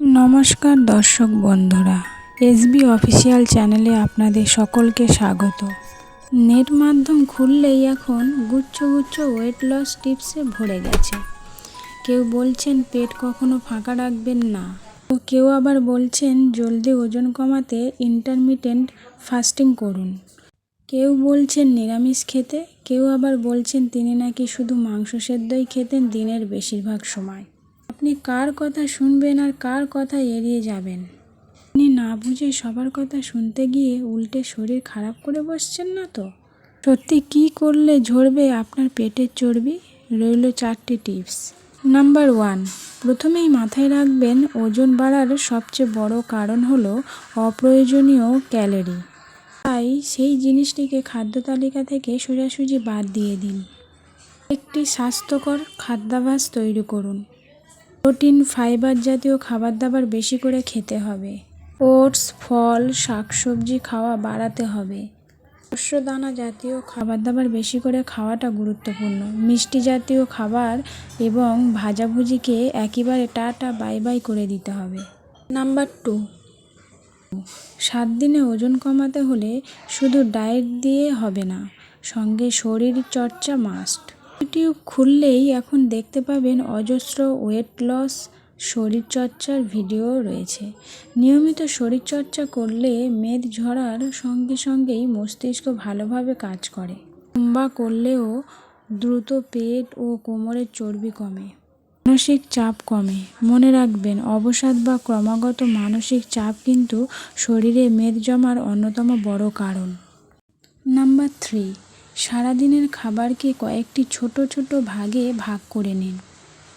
নমস্কার দর্শক বন্ধুরা এসবি অফিসিয়াল চ্যানেলে আপনাদের সকলকে স্বাগত। নেট মাধ্যম খুললেই এখন গুচ্ছ গুচ্ছ ওয়েট লস টিপসে ভরে গেছে। কেউ বলছেন পেট কখনো ফাঁকা রাখবেন না। ও কেউ আবার বলছেন জলদি ওজন কমাতে ইন্টারমিটেন্ট ফাস্টিং করুন। কেউ বলছেন নিরামিষ খেতে, কেউ আবার বলছেন তিনি নাকি শুধু মাংস সেদ্ধই খেতেন দিনের বেশিরভাগ সময়। আপনি কার কথা শুনবেন আর কার কথা এড়িয়ে যাবেন? আপনি না বুঝে সবার কথা শুনতে গিয়ে উল্টে শরীর খারাপ করে বসছেন না তো? সত্যি কি করলে ঝরবে আপনার পেটের চর্বি? রইল চারটি টিপস। নাম্বার ওয়ান, প্রথমেই মাথায় রাখবেন ওজন বাড়ার সবচেয়ে বড় কারণ হলো অপ্রয়োজনীয় ক্যালোরি। তাই সেই জিনিসটিকে খাদ্য তালিকা থেকে সোজাসুজি বাদ দিয়ে দিন। একটি স্বাস্থ্যকর খাদ্যাভাস তৈরি করুন। প্রোটিন, ফাইবার জাতীয় খাবার দাবার বেশি করে খেতে হবে। ওটস, ফল, শাকসবজি খাওয়া বাড়াতে হবে। শস্য দানা জাতীয় খাবার দাবার বেশি করে খাওয়াটা গুরুত্বপূর্ণ। মিষ্টি জাতীয় খাবার এবং ভাজাভুজিকে একেবারে টাটা বাই বাই করে দিতে হবে। নাম্বার টু, সাত দিনে ওজন কমাতে হলে শুধু ডায়েট দিয়ে হবে না, সঙ্গে শরীর চর্চা মাস্ট। ইউটিউব খুললেই এখন দেখতে পাবেন অজস্র ওয়েট লস শরীরচর্চার ভিডিও রয়েছে। নিয়মিত শরীরচর্চা করলে মেদ ঝরার সঙ্গে সঙ্গেই মস্তিষ্ক ভালোভাবে কাজ করে। বা করলেও দ্রুত পেট ও কোমরের চর্বি কমে। মানসিক চাপ কমে। মনে রাখবেন, অবসাদ বা ক্রমাগত মানসিক চাপ কিন্তু শরীরে মেদ জমার অন্যতম বড় কারণ। নাম্বার থ্রি সারাদিনের খাবারকে কয়েকটি ছোট ছোট ভাগে ভাগ করে নিন।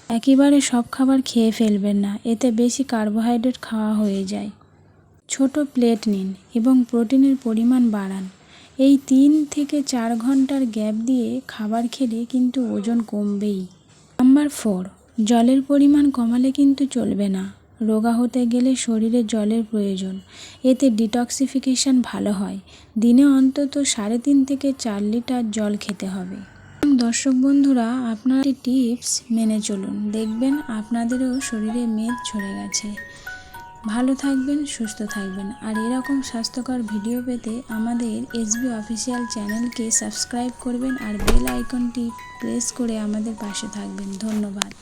একেবারে সব খাবার খেয়ে ফেলবেন না, এতে বেশি কার্বোহাইড্রেট খাওয়া হয়ে যায়। ছোট প্লেট নিন এবং প্রোটিনের পরিমাণ বাড়ান। এই তিন থেকে চার ঘণ্টার গ্যাপ দিয়ে খাবার খেলে কিন্তু ওজন কমবেই। নাম্বার ফোর, জলের পরিমাণ কমালে কিন্তু চলবে না। রোগা হতে গেলে শরীরে জলের প্রয়োজন। এতে ডিটক্সিফিকেশান ভালো হয়। দিনে অন্তত সাড়ে তিন থেকে চার লিটার জল খেতে হবে। দর্শক বন্ধুরা, আপনার টিপস মেনে চলুন। দেখবেন আপনাদেরও শরীরে মেদ ঝরে গেছে। ভালো থাকবেন, সুস্থ থাকবেন। আর এরকম স্বাস্থ্যকর ভিডিও পেতে আমাদের এসবি অফিসিয়াল চ্যানেলকে সাবস্ক্রাইব করবেন আর বেল আইকনটি প্রেস করে আমাদের পাশে থাকবেন। ধন্যবাদ।